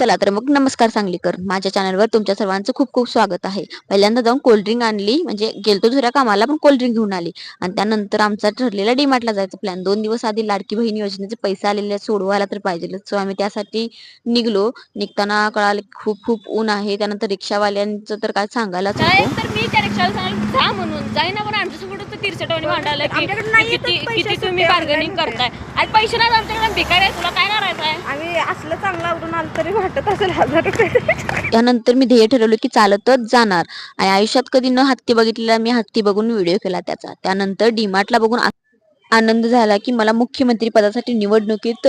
चला तर मग नमस्कार सांगलीकर. माझ्या चॅनलवर तुमच्या सर्वांचं खूप खूप स्वागत आहे. पहिल्यांदा जाऊन कोल्ड्रिंक आणली म्हणजे गेलतो दुसऱ्या कामाला पण कोल्ड्रिंक घेऊन आली. आणि त्यानंतर आमचा ठरलेला डीमार्टला जायचं प्लॅन दोन दिवस आधी लाडकी बहीण योजनेचे पैसे आलेले सोडवायला तर पाहिजे सो आम्ही त्यासाठी निघलो. निघताना कळालं खूप खूप ऊन आहे. त्यानंतर रिक्षावाल्यांचं तर काय तर मी त्या जा म्हणून. जाईना आमच्यासोबत तिरसटवाणी किती पैसे किती सुट्टे तुम्ही आम्ही बार्गेनिंग काय करताय? आणि पैसे नाही आमच्याकडे भिकारी आहे तुला काय करायचं आहे आम्ही असलं चांगलं आवडून आलं तरी वाटत असेल हजार रुपये. त्यानंतर मी ध्येय ठरवलं की चालतच जाणार. आणि आयुष्यात कधी न हत्ती बघितलेला मी हत्ती बघून व्हिडिओ केला त्याचा. त्यानंतर डीमार्टला बघून आनंद झाला की मला मुख्यमंत्री पदासाठी निवडणुकीत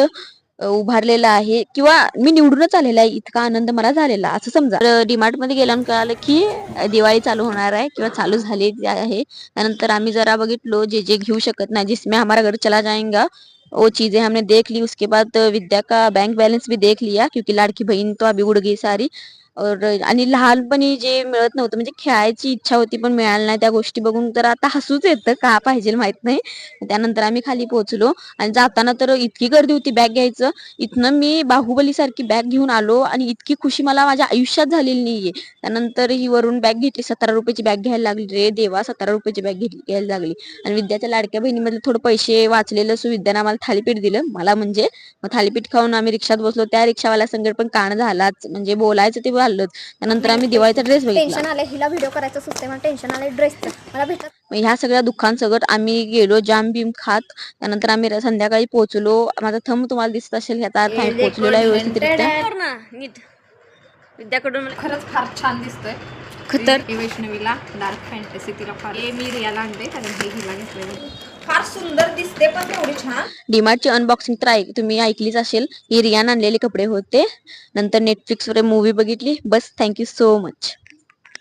उभारलेला आहे किंवा मी निवडूनच आलेला आहे. इतका आनंद मला झालेला. असं समजा. डीमार्टमध्ये गेल्यानं कळालं की दिवाळी चालू होणार आहे किंवा चालू झाली आहे. त्यानंतर आम्ही जरा बघितलो जे जे घेऊ शकत नाही जिसमे आम्हाला घर चला जाएगा वो चीजें हमने देख ली उसके बाद विद्या का बैंक बैलेंस भी देख लिया क्योंकि लाडकी बहन तो अभी उड़ गई सारी। आणि लहानपणी जे मिळत नव्हतं म्हणजे खेळायची इच्छा होती पण मिळाली नाही त्या गोष्टी बघून तर आता हसूच येतं का पाहिजे माहीत नाही. त्यानंतर आम्ही खाली पोहोचलो आणि जाताना तर इतकी गर्दी होती बॅग घ्यायचं. इथनं मी बाहुबली सारखी बॅग घेऊन आलो आणि इतकी खुशी मला माझ्या आयुष्यात झालेली नाहीये. त्यानंतर ही वरून बॅग घेतली सतरा रुपयाची बॅग घ्यायला लागली. रे देवा सतरा रुपयाची बॅग घ्यायला लागली. आणि विद्याच्या लाडक्या बहिणीमधले थोडं पैसे वाचलेलं सो विद्याने आम्हाला थालीपीठ दिलं. मला म्हणजे मग थालीपीठ खाऊन आम्ही रिक्षात बसलो. त्या रिक्षावाल्या संगत पण कान झालाच. म्हणजे बोलायचं ते बोललोच त्यानंतर आम्ही दिवाळीचा ड्रेस बघितला. टेन्शन आलंय हिला व्हिडिओ करायचं सुचते मला टेन्शन आलंय ड्रेसचं मला भेटत मग ह्या सगळ्या दुःखांसकट आम्ही गेलो जाम बिम खात. त्यानंतर आम्ही र- संध्याकाळी पोहोचलो. माझा थंब तुम्हाला दिसत असेल ह्याचा अर्थ आम्ही पोहोचलेलो आहे व्यवस्थितरित्या नीट. विद्याकडून मला खरंच फार छान दिसतोय. खतर. वैष्णवीला डार्क फॅन्टसी तिला फार हे मी रियाला आणते कारण हे हिला घेतलेलं फार सुंदर दिसते पण तेवढी छान. डीमार्टची अनबॉक्सिंग तर ऐक तुम्ही ऐकलीच असेल ही रियान आणलेले कपडे होते. नंतर नेटफ्लिक्स वर मूवी बघितली. बस थँक्यू सो मच